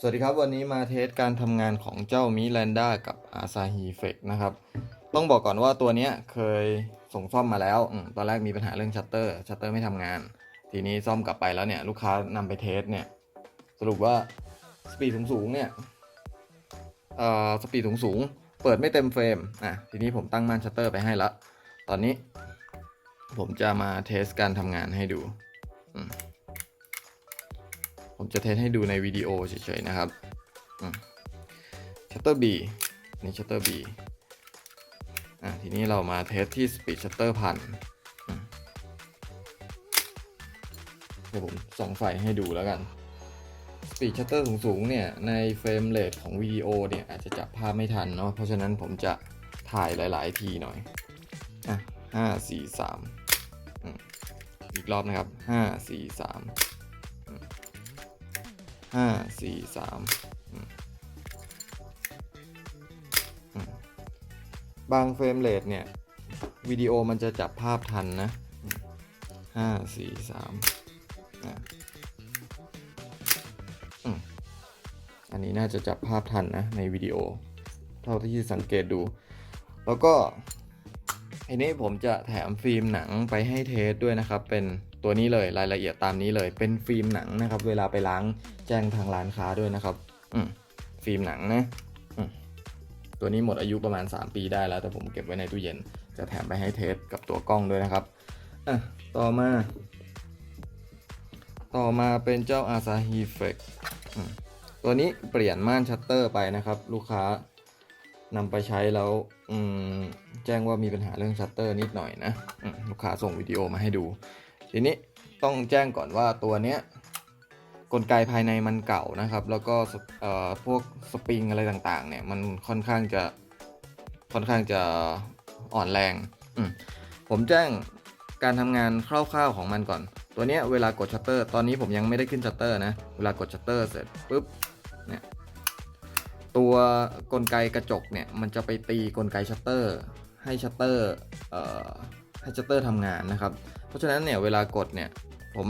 สวัสดีครับ วันนี้มาเทสการทำงานของเจ้ามิแลนด้ากับอาซาฮีเฟกนะครับ ต้องบอกก่อนว่าตัวนี้เคยส่งซ่อมมาแล้วอตอนแรกมีปัญหาเรื่องชัตเตอร์ ชัตเตอร์ไม่ทำงาน ทีนี้ซ่อมกลับไปแล้วเนี่ย ลูกค้านำไปเทสเนี่ย สรุปว่าสปีดสูงๆเนี่ยเอ่อสปีดสูงๆเปิดไม่เต็มเฟรมอะทีนี้ผมตั้งม่านชัตเตอร์ไปให้ละตอนนี้ ผมจะมาเทสการทำงานให้ดูอืม ผมจะเทสให้ดูในวิดีโอเฉยๆนะครับชัตเตอร์ B นี่ชัตเตอร์ B อะทีนี้เรามาเทสที่ Speed Shutter พันเดี๋ยวผมส่องไฟให้ดูแล้วกัน Speed Shutter สูงๆเนี่ย ในเฟรมเรทของวิดีโอเนี่ย อาจจะจับภาพไม่ทันเนาะเพราะฉะนั้นผมจะถ่ายหลายๆทีหน่อย อะห้าสี่สามอีกรอบนะครับห้าสี่สาม ห้าสี่สามบางเฟรมเรทเนี่ย วิดีโอมันจะจับภาพทันนะห้าสี่สามอันนี้น่าจะจับภาพทันนะ ในวิดีโอ เท่าที่สังเกตดู แล้วก็อันนี้ผมจะแถมฟิล์มหนังไปให้เทสด้วยนะครับเป็น ตัวนี้เลยรายละเอียดตามนี้เลย เป็นฟิล์มหนังนะครับ เวลาไปล้างแจ้งทางร้านค้าด้วยนะครับอืฟิล์มหนังนะตัวนี้หมดอายุประมาณ 3 ปีได้แล้ว แต่ผมเก็บไว้ในตู้เย็น จะแถมไปให้เทสกับตัวกล้องด้วยนะครับอะต่อมา ต่อมาเป็นเจ้า Asahi Flex อืมตัวนี้เปลี่ยนม่านชัตเตอร์ไปนะครับ ลูกค้านำไปใช้แล้วแจ้งว่ามีปัญหาเรื่องชัตเตอร์นิดหน่อยนะลูกค้าส่งวิดีโอมาให้ดู ทีนี้ต้องแจ้งก่อนว่าตัวเนี้ยกลไกภายในมันเก่านะครับ แล้วก็พวกสปริงอะไรต่างๆ เนี่ยมันค่อนข้างจะค่อนข้างจะอ่อนแรงมผมแจ้งการทำงานคร่าวๆของมันก่อน ตัวเนี้ยเวลากดชัตเตอร์ตอนนี้ผมยังไม่ได้ขึ้นชัตเตอร์นะ เวลากดชัตเตอร์เสร็จปุ๊บเนี่ยตัวกลไกกระจกเนี่ยมันจะไปตีกลไกชัตเตอร์ ให้ชัตเตอร์ ให้ชัตเตอร์ทำงานนะครับ เพราะฉะนั้นเนี่ยเวลากดเนี่ยผม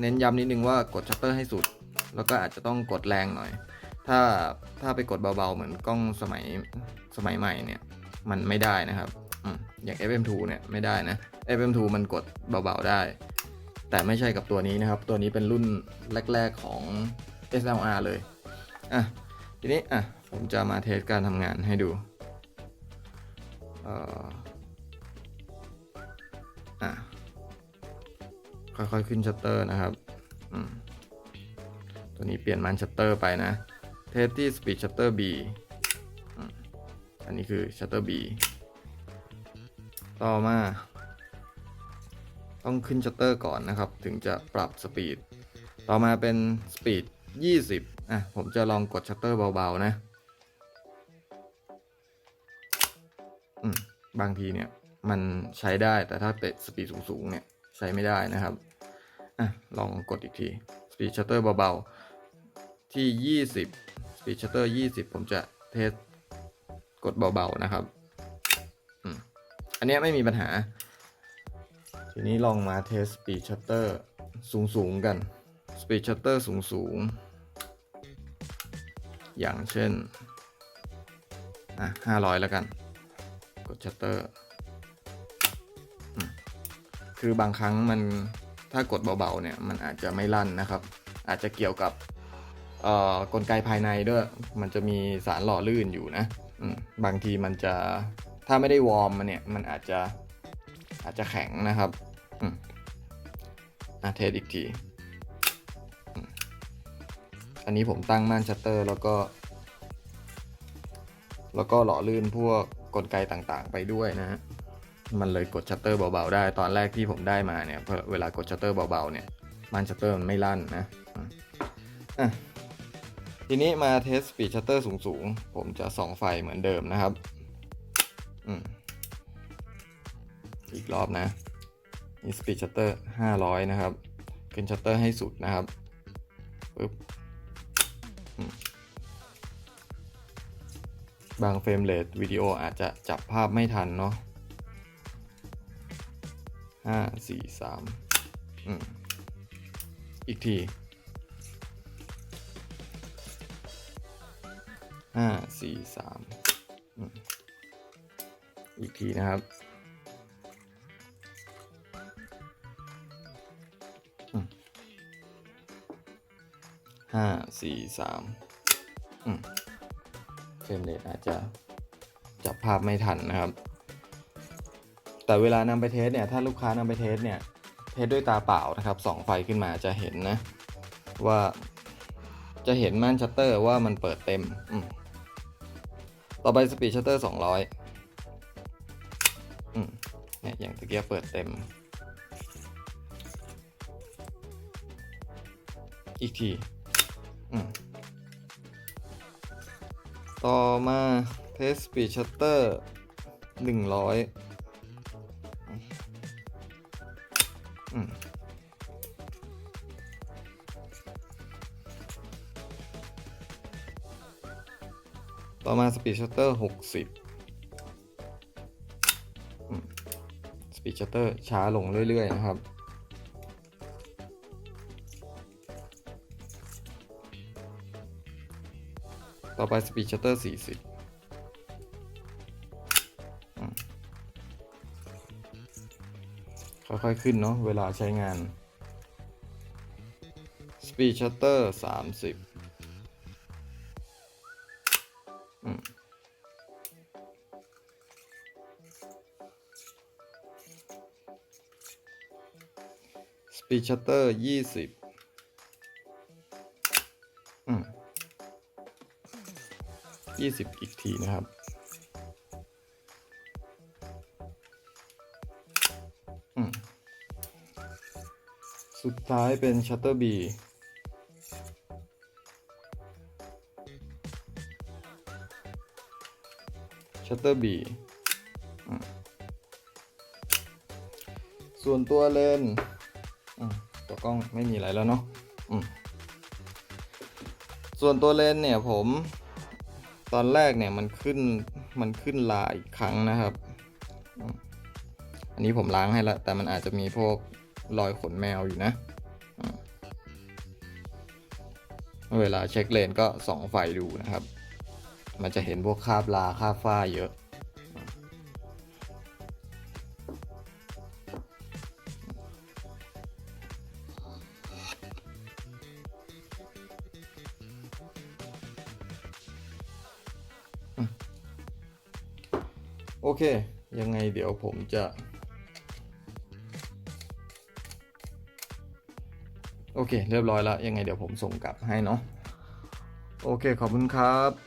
เน้นย้ำนิดนึงว่ากดชัตเตอร์ให้สุด แล้วก็อาจจะต้องกดแรงหน่อย ถ้าถ้าไปกดเบาๆ เหมือนกล้องสมัยสมัยใหม่เนี่ยมันไม่ได้นะครับอย่าง FM2 เนี่ยไม่ได้นะ FM2 มันกดเบาๆได้ แต่ไม่ใช่กับตัวนี้นะครับ ตัวนี้เป็นรุ่นแรก ๆของ SLR เลยอะทีนี้อะผมจะมาเทสการทำงานให้ดูเอ่อ ค่อยๆขึ้นชัตเตอร์นะครับตัวนี้เปลี่ยนมันชัตเตอร์ไปนะเทสที่ Speed Shutter B อันนี้คือ Shutter B ต่อมา ต้องขึ้นชัตเตอร์ก่อนนะครับ ถึงจะปรับสปีดต่อมาเป็นสปีด20อะผมจะลองกดชัตเตอร์เบาๆนะบางทีเนี่ยมันใช้ได้แต่ถ้าเป็นสปีดสูงๆเนี่ยใช้ไม่ได้นะครับ อะลองกดอีกที Speed Shutter เบาๆ ที่ 20 Speed Shutter 20 ผมจะเทสกดเบาๆนะครับอันนี้ไม่มีปัญหา ทีนี้ลองมาเทส Speed Shutter สูงๆกัน Speed Shutter สูงๆ อย่างเช่นอะ500 แล้วกัน กด Shutter คือบางครั้งมัน ถ้ากดเบาๆเนี่ยมันอาจจะไม่ลั่นนะครับ อาจจะเกี่ยวกับกลไกภายในด้วย มันจะมีสารหล่อลื่นอยู่นะบางทีมันจะถ้าไม่ได้วอร์มมันเนี่ยมันอาจจะอาจจะแข็งนะครับอะเทสอีกที อันนี้ผมตั้งม่านชัตเตอร์แล้วก็ แล้วก็หล่อลื่นพวกกลไกต่างๆไปด้วยนะฮะ มันเลยกดชัตเตอร์เบาๆได้ ตอนแรกที่ผมได้มาเนี่ยเวลากดชัตเตอร์เบาๆเนี่ยมันชัตเตอร์มันไม่ลั่นนะอะทีนี้มาเทสปีดชัตเตอร์สูงๆ ผมจะส่องไฟเหมือนเดิมนะครับอืมอีกรอบนะนี่สปีดชัตเตอร์500 นะครับ ขึ้นชัตเตอร์ให้สุดนะครับปึ๊บบางเฟรมเรทวิดีโออาจจะจับภาพไม่ทันเนาะ ห้าสี่สามอีกทีห้าสี่สามอีกทีนะครับห้าสี่สามอืมเฟรมเรทอาจจะจับภาพไม่ทันนะครับ แต่เวลานำไปเทสเนี่ยถ้าลูกค้านำไปเทสเนี่ยเทสด้วยตาเปล่านะครับส่องไฟขึ้นมาจะเห็นนะว่าจะเห็นม่านชัตเตอร์ว่ามันเปิดเต็ม ต่อไปสปีดชัตเตอร์สองร้อยเนี่ยอย่างตะเกียเปิดเต็ม อีกที ต่อมาเทสสปีชัตเตอร์หนึ่งร้อย ต่อมาสปีดชัตเตอร์หกสิบสปีดชัตเตอร์ช้าลงเรื่อย ๆ นะครับ ต่อไปสปีดชัตเตอร์สี่สิบค่อยๆขึ้นเนาะเวลาใช้งาน Speed Shutter 30 ปีชัตเตอร์ยี่สิบอือยี่สิบอีกทีนะครับอือสุดท้ายเป็นชัตเตอร์บีชัตเตอร์บีส่วนตัวเลน ตัวกล้องไม่มีอะไรแล้วเนาะส่วนตัวเลนเนี่ยผม ตอนแรกเนี่ยมันขึ้นมันขึ้นลาอีกครั้งนะครับ อันนี้ผมล้างให้แล้วแต่มันอาจจะมีพวกรอยขนแมวอยู่นะ เวลาเช็คเลนก็ส่องไฟดูนะครับ มันจะเห็นพวกคราบลาคราบฝ้าเยอะ โอเค ยังไงเดี๋ยวผมจะ โอเค เรียบร้อยแล้ว ยังไงเดี๋ยวผมส่งกลับให้เนาะ โอเค ขอบคุณครับ